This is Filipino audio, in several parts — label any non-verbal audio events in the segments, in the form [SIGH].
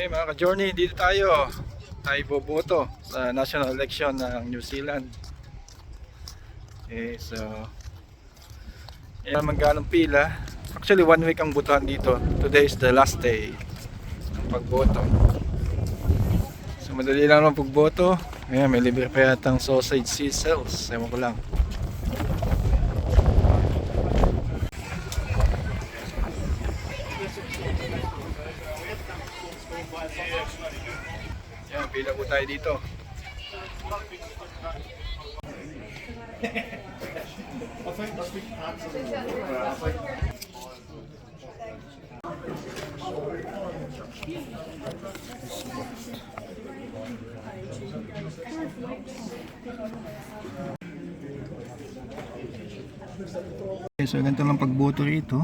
Okay mga ka-journey, dito tayo. Tayo boboto sa national election ng New Zealand. Okay, so yan magkanong pila. Actually, one week ang botohan dito. Today is the last day ng pagboto. So madali lang ang pagboto. Ayan, may libre pa yatang sausage sizzles. Ewan ko lang. Yan, pila po tayo dito. Okay, so ganito lang pagboto rito.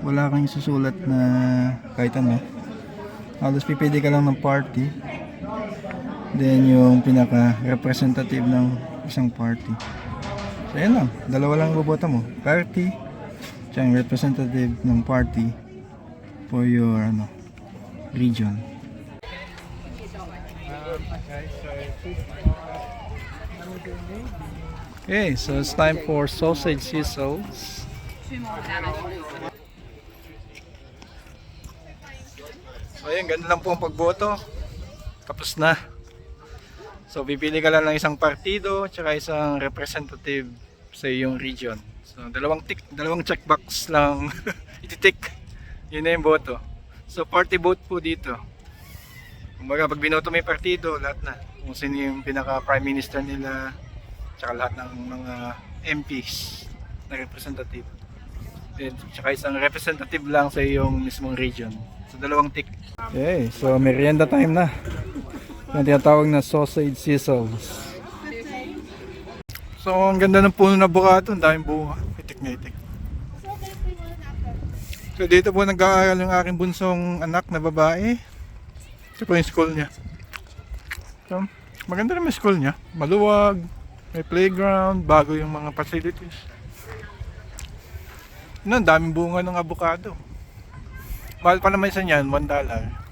Wala kang susulat na kahit ano. Halos pipili ka lang ng party. Then yung pinaka-representative ng isang party. So yan lang. Dalawa lang boboto mo. Party. Yung representative ng party for your ano, region. Okay, so it's time for sausage sizzles. So ayun, ganun lang po ang pagboto. Tapos na. So pipili ka lang ng isang partido tsaka isang representative sa iyong region. So dalawang tick, dalawang checkbox lang [LAUGHS] ititik. Yun na yung boto. So party vote po dito. Kumbaga pag binoto mo yung partido, lahat na. Kung sino yung pinaka prime minister nila, tsaka lahat ng mga MPs na representative. Then, tsaka isang representative lang sa iyong mismong region. So dalawang tick. Okay, so merienda time na. Yung tinatawag na sausage sizzles. So ang ganda ng puno na bukato, ang daming bunga. Itik na itik. So dito po nag-aaral yung aking bunsong anak na babae. Ito po yung school niya. So, maganda naman yung school niya. Maluwag, may playground, bago yung mga facilities. Ano, daming bunga ng avocado. Mahal pa naman isa niyan, 1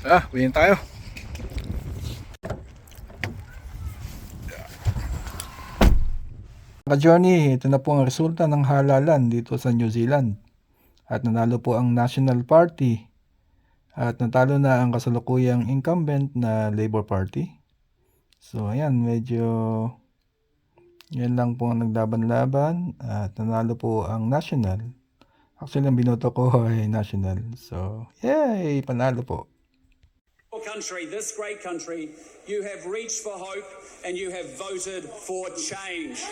Ah, uwiin tayo. Ka-Johnny, ito na po ang resulta ng halalan dito sa New Zealand. At nanalo po ang National Party. At natalo na ang kasalukuyang incumbent na Labour Party. So ayan, medyo yan lang po ang naglaban-laban at nanalo po ang National. Actually, ang binoto ko [LAUGHS] ay National. So, yay! Panalo po. Country, this great country, you have reached for hope and you have voted for change.